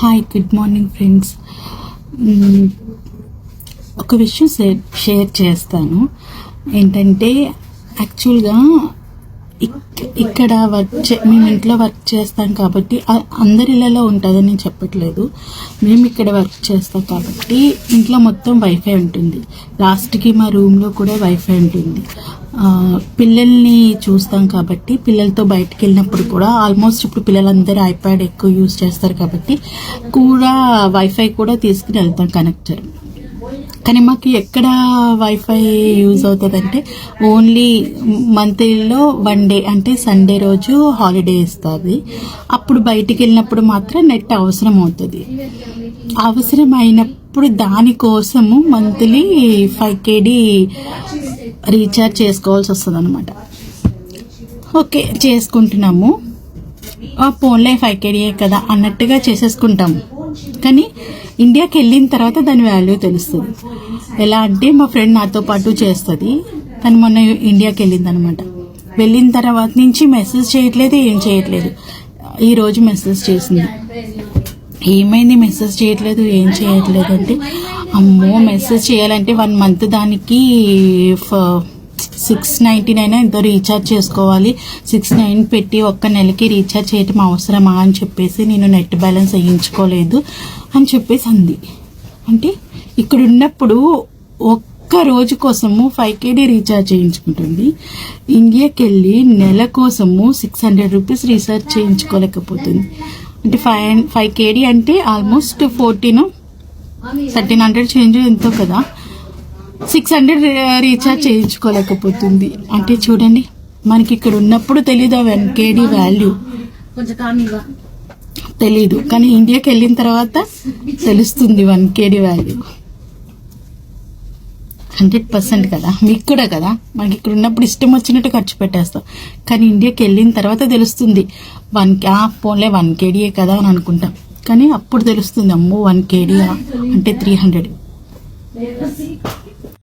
Hi good morning friends ఒక విషయం share చేస్తాను. ఏంటంటే యాక్చువల్గా ఇక్కడ వర్క్ చే మేము ఇంట్లో వర్క్ చేస్తాం కాబట్టి అందరి ఇళ్ళలో ఉంటుందని నేను చెప్పట్లేదు. మేము ఇక్కడ వర్క్ చేస్తాం కాబట్టి ఇంట్లో మొత్తం వైఫై ఉంటుంది. లాస్ట్కి మా రూమ్లో కూడా వైఫై ఉంటుంది. పిల్లల్ని చూస్తాం కాబట్టి పిల్లలతో బయటకు వెళ్ళినప్పుడు కూడా ఆల్మోస్ట్ ఇప్పుడు పిల్లలందరూ ఐప్యాడ్ ఎక్కువ యూజ్ చేస్తారు కాబట్టి కూడా వైఫై కూడా తీసుకుని వెళ్తాం కనెక్టర్. కానీ మాకు ఎక్కడ వైఫై యూజ్ అవుతుందంటే ఓన్లీ మంత్లీలో వన్ డే అంటే సండే రోజు హాలిడే ఇస్తుంది. అప్పుడు బయటికి వెళ్ళినప్పుడు మాత్రం నెట్ అవసరం అవుతుంది. అవసరం అయినప్పుడు దానికోసము మంత్లీ ఫైవ్ కేడీ రీఛార్జ్ చేసుకోవాల్సి వస్తుంది అనమాట ఓకే చేసుకుంటున్నాము. ఆ ఫోన్లే ఫైవ్ కేడీయే కదా అన్నట్టుగా చేసేసుకుంటాము. కానీ ఇండియాకి వెళ్ళిన తర్వాత దాని వాల్యూ తెలుస్తుంది. ఎలా అంటే మా ఫ్రెండ్ నాతో పాటు చేస్తుంది. తను మొన్న ఇండియాకి వెళ్ళింది అనమాట వెళ్ళిన తర్వాత నుంచి మెసేజ్ చేయట్లేదు ఏం చేయట్లేదు. ఈ రోజు మెసేజ్ చేసింది. ఏమైంది మెసేజ్ చేయట్లేదు ఏం చేయట్లేదు అంటే అమ్మో మెసేజ్ చేయాలంటే వన్ మంత్ దానికి సిక్స్ నైంటీ నైన్ ఎంతో రీఛార్జ్ చేసుకోవాలి. సిక్స్ నైన్ పెట్టి ఒక్క నెలకి రీఛార్జ్ చేయటం అవసరమా అని చెప్పేసి నేను నెట్ బ్యాలెన్స్ వేయించుకోలేదు అని చెప్పేసి అంది. అంటే ఇక్కడ ఉన్నప్పుడు ఒక్క రోజు కోసము ఫైవ్ కేడీ రీఛార్జ్ చేయించుకుంటుంది. ఇండియాకి వెళ్ళి నెల కోసము సిక్స్ హండ్రెడ్ రూపీస్ రీఛార్జ్ చేయించుకోలేకపోతుంది. అంటే five five K D almost fourteen thirteen hundred change ఎంతో కదా. సిక్స్ హండ్రెడ్ రీఛార్జ్ చేయించుకోలేకపోతుంది. అంటే చూడండి మనకి ఇక్కడ ఉన్నప్పుడు తెలీదు వన్ కేడీ వాల్యూ. తెలీదు కానీ ఇండియాకి వెళ్ళిన తర్వాత తెలుస్తుంది one KD value. Hundred percent కదా మీకు కూడా కదా? మనకి ఇక్కడ ఉన్నప్పుడు ఇష్టం వచ్చినట్టు ఖర్చు పెట్టేస్తాం. కానీ ఇండియాకి వెళ్ళిన తర్వాత తెలుస్తుంది వన్ ఆ ఫోన్లే వన్ కేడీయే కదా అని అనుకుంటాం. కానీ అప్పుడు తెలుస్తుంది అమ్మో వన్ కేడీయా? అంటే త్రీ హండ్రెడ్.